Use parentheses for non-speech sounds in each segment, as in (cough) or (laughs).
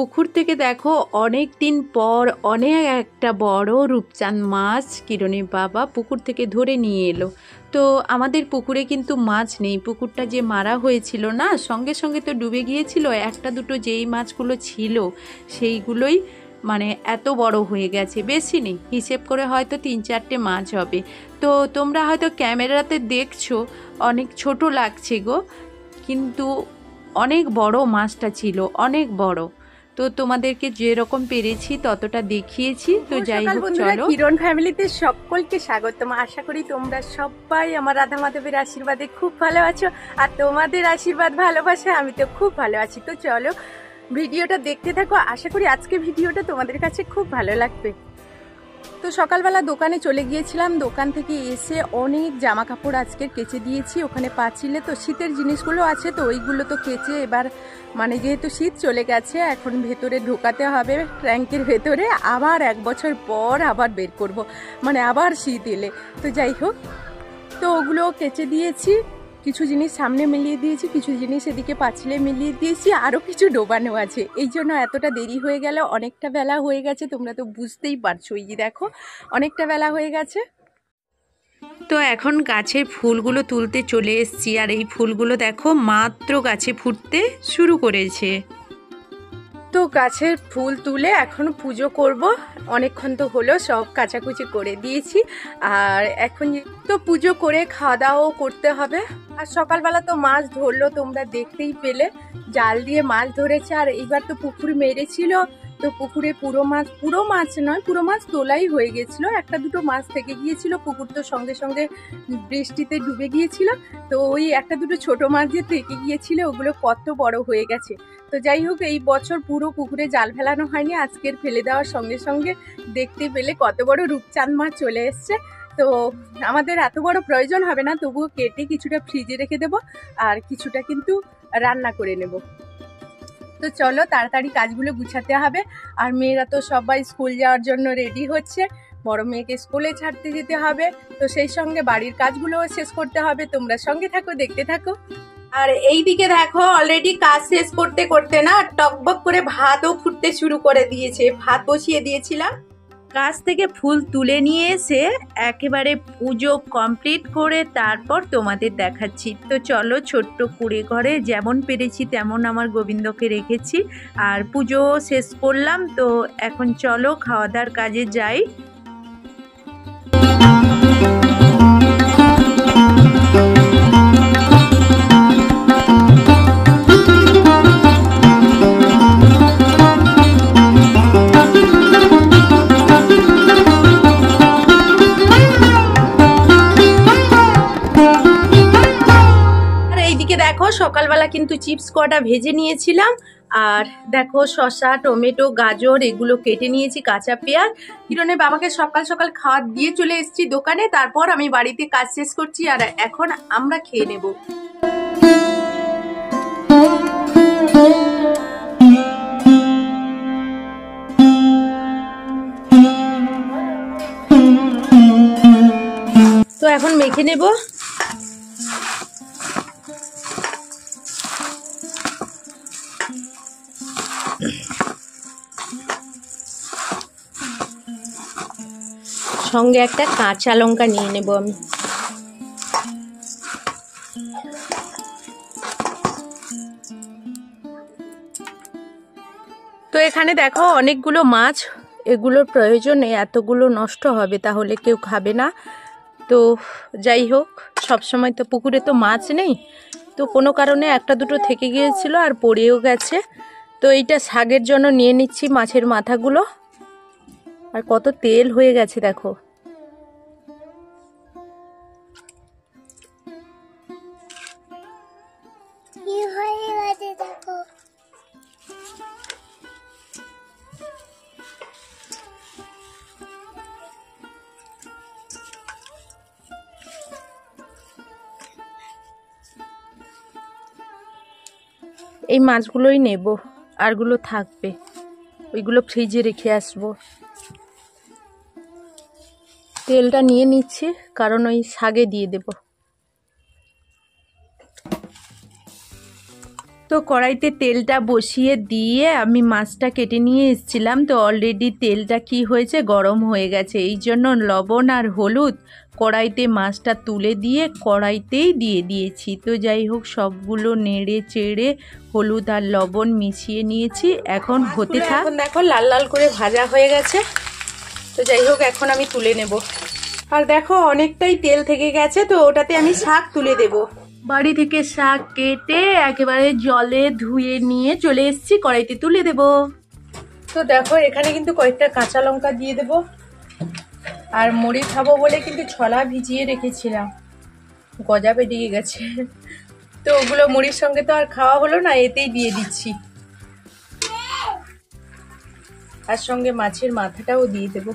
পুকুর থেকে দেখো অনেক দিন পর অনেক একটা বড় রূপচাঁদ মাছ কিরণের বাবা পুকুর থেকে ধরে নিয়ে এলো। তো আমাদের পুকুরে কিন্তু মাছ নেই। পুকুরটা যে মারা হয়েছিল না, সঙ্গে সঙ্গে তো ডুবে গিয়েছিল। একটা দুটো যেই মাছগুলো ছিল, সেইগুলোই মানে এত বড় হয়ে গেছে। বেশি নেই, হিসেব করে হয়তো তিন চারটে মাছ হবে। তো তোমরা হয়তো ক্যামেরাতে দেখছ, অনেক ছোট লাগছে গো, কিন্তু অনেক বড় মাছটা ছিল, অনেক বড়। তো তোমাদেরকে যেরকম পেরেছি ততটা দেখিয়েছি। তো যাই হোক চলো। কিরণ ফ্যামিলিতে সকলকে স্বাগতম। আশা করি তোমরা সবাই আমার রাধা মাধবের আশীর্বাদে খুব ভালো আছো। আর তোমাদের আশীর্বাদ ভালোবাসা আমি তো খুব ভালো আছি। তো চলো ভিডিওটা দেখতে থাকো। আশা করি আজকে ভিডিওটা তোমাদের কাছে খুব ভালো লাগবে। তো সকালবেলা দোকানে চলে গিয়েছিলাম। দোকান থেকে এসে অনেক জামা কাপড় আজকে কেচে দিয়েছি। ওখানে পাচ্ছিলে তো শীতের জিনিসগুলো আছে, তো ওইগুলো তো কেচে এবার মানে যেহেতু শীত চলে গেছে, এখন ভেতরে ঢোকাতে হবে ট্যাঙ্কের ভেতরে। আবার এক বছর পর আবার বের করব। মানে আবার শীত এলে। তো যাই হোক, তো ওগুলো কেচে দিয়েছি। কিছু জিনিস সামনে মিলিয়ে দিয়েছি, কিছু জিনিস এদিকে পাঁচিলে মিলিয়ে দিয়েছি আরও কিছু ডোবানো আছে। এই জন্য এতটা দেরি হয়ে গেল, অনেকটা বেলা হয়ে গেছে, তোমরা তো বুঝতেই পারছ। এই যে দেখো, অনেকটা বেলা হয়ে গেছে। তো এখন গাছের ফুলগুলো তুলতে চলে এসছি, আর এই ফুলগুলো দেখো মাত্র গাছে ফুটতে শুরু করেছে। তো গাছের ফুল তুলে এখন পুজো করব। অনেকক্ষণ তো হলো, সব কাচাকুচি করে দিয়েছি। আর এখন তো পুজো করে খাওয়া দাওয়াও করতে হবে। আর সকালবেলা তো মাছ ধরলো, তোমরা দেখতেই পেলে। জাল দিয়ে মাছ ধরেছে, আর এইবার তো পুকুর মেরেছিল। তো পুকুরে পুরো মাছ পুরো মাছ নয়, পুরো মাছ তোলাই হয়ে গেছিল। একটা দুটো মাছ থেকে গিয়েছিল, পুকুর তো সঙ্গে সঙ্গে বৃষ্টিতে ডুবে গিয়েছিল। তো ওই একটা দুটো ছোট মাছ যে থেকে গিয়েছিল, ওগুলো কত বড় হয়ে গেছে। তো যাই হোক, এই বছর পুরো পুকুরে জাল ফেলানো হয়নি। আজকের ফেলে দেওয়ার সঙ্গে সঙ্গে দেখতে পেলে কত বড় রূপচাঁদ মাছ চলে এসছে। তো আমাদের এত বড় প্রয়োজন হবে না, তবুও কেটে কিছুটা ফ্রিজে রেখে দেব আর কিছুটা কিন্তু রান্না করে নেব। তো চলো তাড়াতাড়ি কাজগুলো গুছাতে হবে। আর মেয়েরা তো সবাই স্কুল যাওয়ার জন্য রেডি হচ্ছে। বড় মেয়েকে স্কুলে ছাড়তে যেতে হবে। তো সেই সঙ্গে বাড়ির কাজগুলোও শেষ করতে হবে। তোমরা সঙ্গে থাকো, দেখতে থাকো। আর এই দিকে দেখো অলরেডি কাজ শেষ করতে করতে না টকবক করে ভাতও ফুটতে শুরু করে দিয়েছে। ভাত বসিয়ে দিয়েছিলাম। গাছ থেকে ফুল তুলে নিয়ে এসে একেবারে পুজো কমপ্লিট করে তারপর তোমাদের দেখাচ্ছি। তো চলো ছোট্ট কুড়ে ঘরে যেমন পেরেছি তেমন আমার গোবিন্দকে রেখেছি। আর পুজো শেষ করলাম, তো এখন চলো খাওয়া দাওয়ার কাজে যাই। সকালবেলা কিন্তু চিপস কটা ভেজে নিয়েছিলাম। আর দেখো, শসা, টমেটো, গাজর, এগুলো কেটে নিয়েছি, কাঁচা পেঁয়াজ। হিরণের বাবাকে সকাল সকাল খাওয়া দিয়ে চলে এসেছি দোকানে। তারপর আমি বাড়িতে কাজ শেষ করছি আর এখন আমরা খেয়ে নেব। তো এখন মেখে নেব। সঙ্গে একটা কাঁচা লঙ্কা নিয়ে নেব আমি। তো এখানে দেখো অনেকগুলো মাছ। এগুলোর প্রয়োজনে এতগুলো নষ্ট হবে, তাহলে কেউ খাবে না। তো যাই হোক, সবসময় তো পুকুরে তো মাছ নেই। তো কোনো কারণে একটা দুটো থেকে গিয়েছিল আর পড়েও গেছে। তো এইটা শাগের জন্য নিয়ে নিচ্ছি মাছের মাথাগুলো। আর কত তেল হয়ে গেছে দেখো। এই মাছগুলোই নেব আরগুলো থাকবে। ওইগুলো ফ্রিজে রেখে আসব। তেলটা নিয়ে নিচ্ছি কারণ ওই শাগে দিয়ে দেব। তো কড়াইতে তেলটা বসিয়ে দিয়ে আমি মাছটা কেটে নিয়ে এসেছিলাম তো অলরেডি তেলটা কি হয়েছে? গরম হয়ে গেছে। এই জন্য লবণ আর হলুদ কড়াইতে মাছটা তুলে দিয়ে কড়াইতেই দিয়ে দিয়েছি। তো যাই হোক সবগুলো নেড়ে চেড়ে হলুদ আর লবণ মিশিয়ে নিয়েছি। এখন হতে থাক। দেখো লাল লাল করে ভাজা হয়ে গেছে। তো যাই হোক, এখন আমি তুলে নেব। আর দেখো, অনেকটাই তেল থেকে গেছে, তো ওটাতে আমি শাক তুলে দেব। বাড়ি থেকে শাক কেটে একেবারে জলে ধুয়ে নিয়ে চলে এসেছি, কড়াইতে তুলে দেবো। তো দেখো, এখানে কিন্তু কয়েকটা কাঁচা লঙ্কা দিয়ে দেব। আর মুড়ি খাব বলে কিন্তু ছলা ভিজিয়ে রেখেছিলাম। গজা বেরিয়ে গেছে। তো ওগুলো মুড়ির সঙ্গে তো আর খাওয়া হলো না, এতেই দিয়ে দিচ্ছি। আর সঙ্গে মাছের মাথাটাও দিয়ে দেব।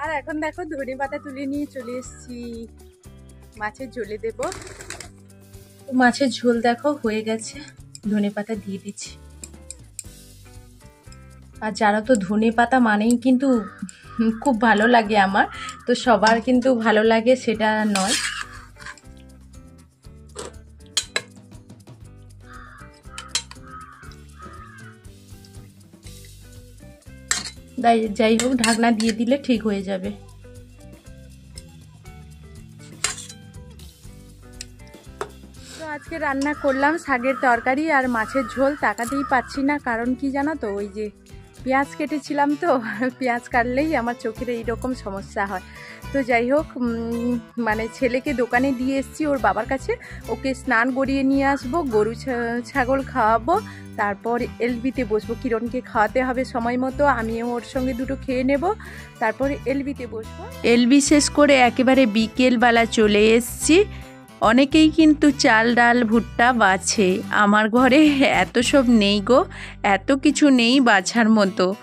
আর এখন দেখো ধনে পাতা তুলে নিয়ে চলে এসেছি। মাছের ঝোলে দেব। তো মাছের ঝোল দেখো হয়ে গেছে ধনে পাতা দিয়ে দিচ্ছি। আর যারা তো ধনে পাতা মানেই কিন্তু খুব ভালো লাগে আমার তো সবার কিন্তু ভালো লাগে সেটা নয়। যাই হোক, ঢাকনা দিয়ে দিলে ঠিক হয়ে যাবে। আজকে রান্না করলাম, শাকের তরকারি আর মাছের ঝোল, তাকাতেই পাচ্ছি না, কারণ কি জানো তো, ওই যে পেঁয়াজ কেটেছিলাম তো, (laughs) পেঁয়াজ কাটলেই আমার চোখের এইরকম সমস্যা হয়। তো যাই হোক মানে ছেলেকে দোকানে দিয়ে এসেছি ওর বাবার কাছে। ওকে স্নান করিয়ে নিয়ে আসব, গরু ছাগল খাওয়াবো, তারপর এলবিতে বসবো। কিরণকে খাওয়াতে হবে সময় মতো, আমিও ওর সঙ্গে দুটো খেয়ে নেব। তারপর এলবিতে বসবো। এলবি শেষ করে একেবারে বিকেলবেলা চলে এসছি। অনেকেই কিন্তু চাল, ডাল, ভুট্টা বাছে। আমার ঘরে এত সব নেই গো, এত কিছু নেই বাছার মতো।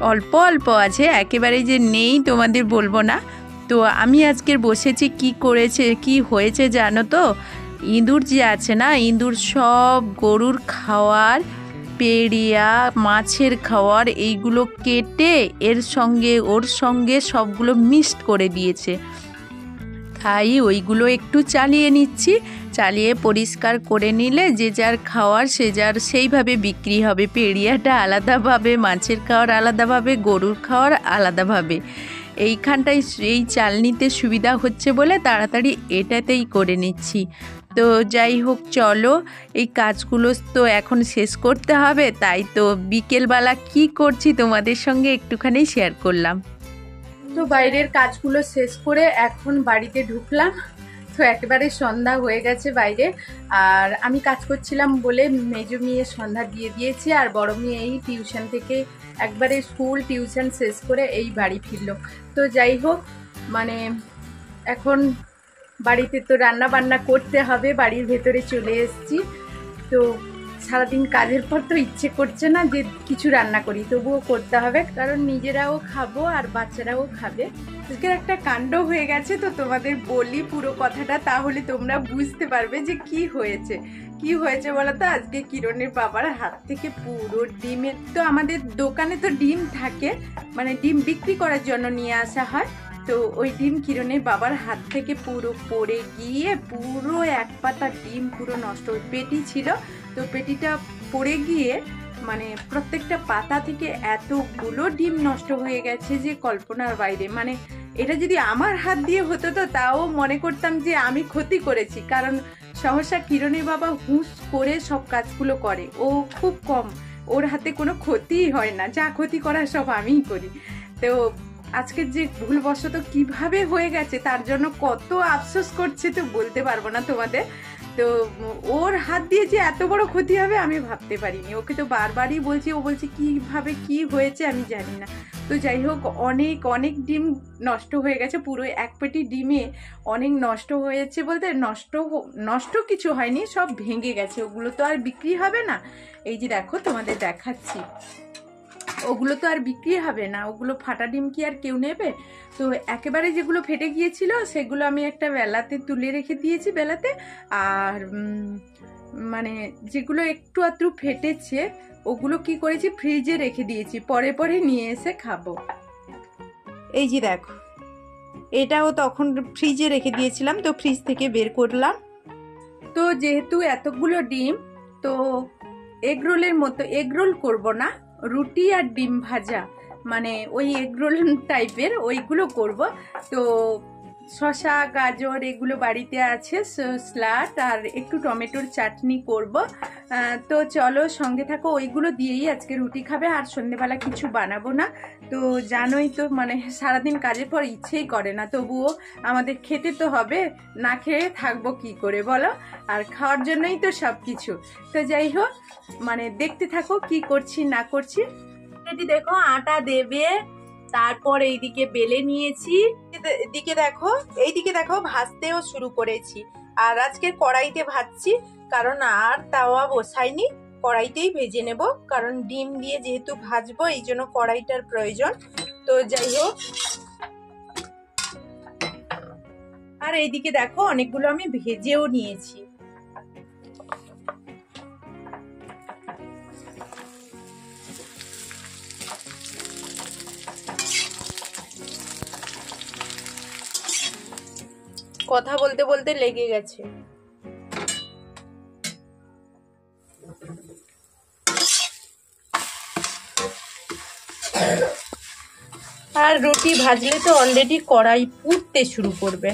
অল্প অল্প আছে, একেবারে যে নেই তোমাদের বলব না। তো আমি আজকের বসেছি কি করেছে, কি হয়েছে জানো তো? ইঁদুর যে আছে না, ইঁদুর সব গরুর খাওয়ার, পেড়িয়া, মাছের খাওয়ার, এইগুলো কেটে এর সঙ্গে, ওর সঙ্গে সবগুলো মিক্সড করে দিয়েছে। তাই ওইগুলো একটু চালিয়ে নিচ্ছি। চালিয়ে পরিষ্কার করে নিলে যে যার খাওয়ার সে যার সেইভাবে বিক্রি হবে। পেড়িয়াটা আলাদাভাবে, মাছের খাওয়ার আলাদাভাবে, গরুর খাওয়ার আলাদাভাবে। এইখানটায় এই চালনিতে সুবিধা হচ্ছে বলে তাড়াতাড়ি এটাতেই করে নিচ্ছি। তো যাই হোক, চলো। এই কাজগুলো তো এখন শেষ করতে হবে। তাই তো বিকেলবেলা কি করছি তোমাদের সঙ্গে একটুখানি শেয়ার করলাম। তো বাইরের কাজগুলো শেষ করে এখন বাড়িতে ঢুকলাম। তো একেবারে সন্ধ্যা হয়ে গেছে বাইরে। আর আমি কাজ করছিলাম বলে মেজো মেয়ে সন্ধ্যা দিয়ে দিয়েছি আর বড় মেয়ে এই টিউশন থেকে একবারে স্কুল টিউশন শেষ করে এই বাড়ি ফিরলো। তো যাই হোক মানে এখন বাড়িতে তো রান্না বান্না করতে হবে, বাড়ির ভেতরে চলে এসেছি। তো সারাদিন কাজের পর তো ইচ্ছে করছে না যে কিছু রান্না করি, তবুও করতে হবে, কারণ নিজেরাও খাব আর বাচ্চারাও খাবে। আজকের একটা কাণ্ড হয়ে গেছে, তো তোমাদের বলি পুরো কথাটা, তাহলে তোমরা বুঝতে পারবে যে কি হয়েছে। কি হয়েছে বলো তো আজকে কিরণের বাবার হাত থেকে পুরো ডিমের, তো আমাদের দোকানে তো ডিম থাকে মানে ডিম বিক্রি করার জন্য নিয়ে আসা হয়। তো ওই ডিম কিরণের বাবার হাত থেকে পুরো পড়ে গিয়ে পুরো এক পাতা ডিম পুরো নষ্ট পেটি ছিল। তো পেটিটা পড়ে গিয়ে মানে প্রত্যেকটা পাতা থেকে এতগুলো ডিম নষ্ট হয়ে গেছে যে কল্পনার বাইরে। মানে এটা যদি আমার হাত দিয়ে হতো তো তাও মনে করতাম যে আমি ক্ষতি করেছি। কারণ সহসা কিরণের বাবা হুঁস করে সব কাজগুলো করে। ও খুব কম। ওর হাতে কোনো ক্ষতিই হয় না। যা ক্ষতি করার সব আমিই করি। তো আজকের যে ভুলবশত কীভাবে হয়ে গেছে তার জন্য কত আফসোস করছে তো বলতে পারব না তোমাদের। তো ওর হাত দিয়ে যে এত বড় ক্ষতি হবে আমি ভাবতে পারিনি। ওকে তো বারবারই বলছি, ও বলছে, কীভাবে কি হয়েছে আমি জানি না। তো যাই হোক, অনেক অনেক ডিম নষ্ট হয়ে গেছে, পুরো এক পেটি ডিমে অনেক নষ্ট হয়েছে বলতে নষ্ট নষ্ট কিছু হয়নি, সব ভেঙে গেছে। ওগুলো তো আর বিক্রি হবে না। এই যে দেখো তোমাদের দেখাচ্ছি। ওগুলো তো আর বিক্রি হবে না ওগুলো ফাটা ডিম কি আর কেউ নেবে? তো একেবারে যেগুলো ফেটে গিয়েছিল সেগুলো আমি একটা বেলাতে তুলে রেখে দিয়েছি বেলাতে। আর মানে যেগুলো একটু আধটু ফেটেছে ওগুলো কি করেছি ফ্রিজে রেখে দিয়েছি পরে পরে নিয়ে এসে খাব। এই যে দেখো এটাও তখন ফ্রিজে রেখে দিয়েছিলাম তো ফ্রিজ থেকে বের করলাম। তো যেহেতু এতগুলো ডিম তো এগ রোলের মতো এগ রোল করব না রুটি আর ডিম ভাজা মানে ওই এগরোল টাইপের (laughs) ওইগুলো করব। তো শশা গাজর এগুলো বাড়িতে আছে স্লাট আর একটু টমেটোর চাটনি করব। তো চলো সঙ্গে থাকো, ওইগুলো দিয়েই আজকে রুটি খাবে আর সন্ধেবেলা কিছু বানাবো না। তো জানোই তো মানে সারাদিন কাজের পর ইচ্ছেই করে না, তবুও আমাদের খেতে তো হবে, না খেয়ে থাকব কি করে বলো? আর খাওয়ার জন্যই তো সব কিছু তো যাই হোক মানে দেখতে থাকো কি করছি না করছি। দেখো, আটা দেবে তারপর এইদিকে বেলে নিয়েছি। এদিকে দেখো, এইদিকে দেখো ভাজতেও শুরু করেছি। আর আজকে কড়াইতে ভাজছি, কারণ আর তাওয়া বসাইনি। কড়াইতেই ভেজে নেব, কারণ ডিম দিয়ে যেহেতু ভাজবো, এই জন্য কড়াইটার প্রয়োজন। তো যাই হোক। আর এইদিকে দেখো, অনেকগুলো আমি ভেজেও নিয়েছি। কথা বলতে বলতে লেগে গেছে। আর রুটি ভাজলে তো অলরেডি কড়াই পুড়তে শুরু করবে।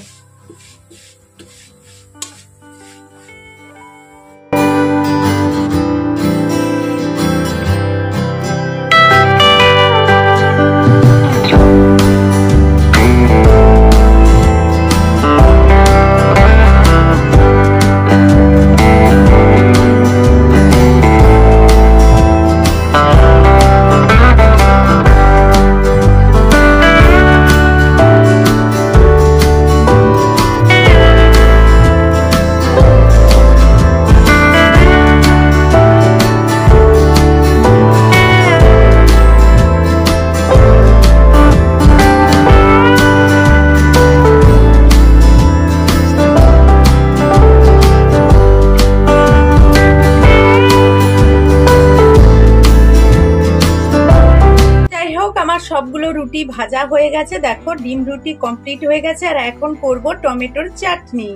ভাজা হয়ে গেছে, দেখো, ডিম রুটি কমপ্লিট হয়ে গেছে, আর এখন করব টমেটোর চাটনি।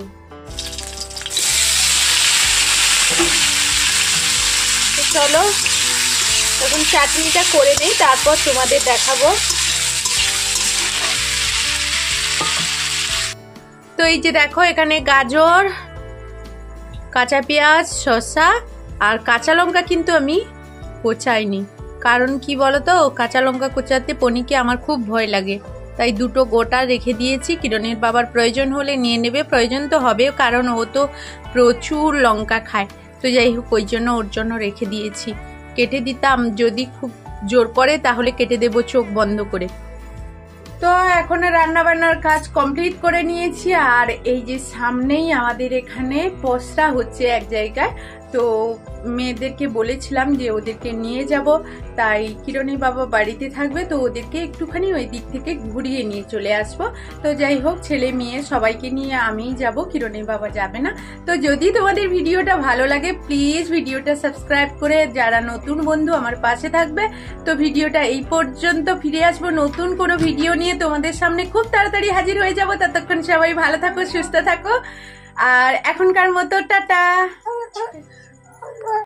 চলো, এখন চাটনিটা করে নেই, তারপর তোমাদের দেখাবো। তো এই যে দেখো, এখানে গাজর, কাঁচা পেঁয়াজ, শসা, আর কাঁচা লঙ্কা কিন্তু আমি কোচাইনি কারণ কি বলতো, কাঁচা লঙ্কা কোচাতে পনিকে আমার খুব ভয় লাগে। তাই দুটো গোটা রেখে দিয়েছি, কিরণের বাবার প্রয়োজন হলে নিয়ে নেবে, প্রয়োজন তো হবে কারণ ও তো প্রচুর লঙ্কা খায়। তো যাই হোক, ওই জন্য ওর জন্য রেখে দিয়েছি। কেটে দিতাম, যদি খুব জোর পড়ে তাহলে কেটে দেবো চোখ বন্ধ করে। তো এখন রান্না বান্নার কাজ কমপ্লিট করে নিয়েছি, আর এই যে সামনেই আমাদের এখানে পসরা হচ্ছে এক জায়গায়। তো মেয়েদেরকে বলেছিলাম যে ওদেরকে নিয়ে যাব, তাই কিরণী বাবা বাড়িতে থাকবে, তো ওদেরকে একটুখানি ওই দিক থেকে ঘুরিয়ে নিয়ে চলে আসব। তো যাই হোক, ছেলে মেয়ে সবাইকে নিয়ে আমিই যাব কিরণী বাবা যাবে না। তো যদি তোমাদের ভিডিওটা ভালো লাগে, প্লিজ ভিডিওটা সাবস্ক্রাইব করে যারা নতুন বন্ধু আমার পাশে থাকবে, তো ভিডিওটা এই পর্যন্ত ফিরে আসব। নতুন কোনো ভিডিও নিয়ে তোমাদের সামনে খুব তাড়াতাড়ি হাজির হয়ে যাব। ততক্ষণ সবাই ভালো থাকো, সুস্থ থাকো। আর এখনকার মতো, টাটা!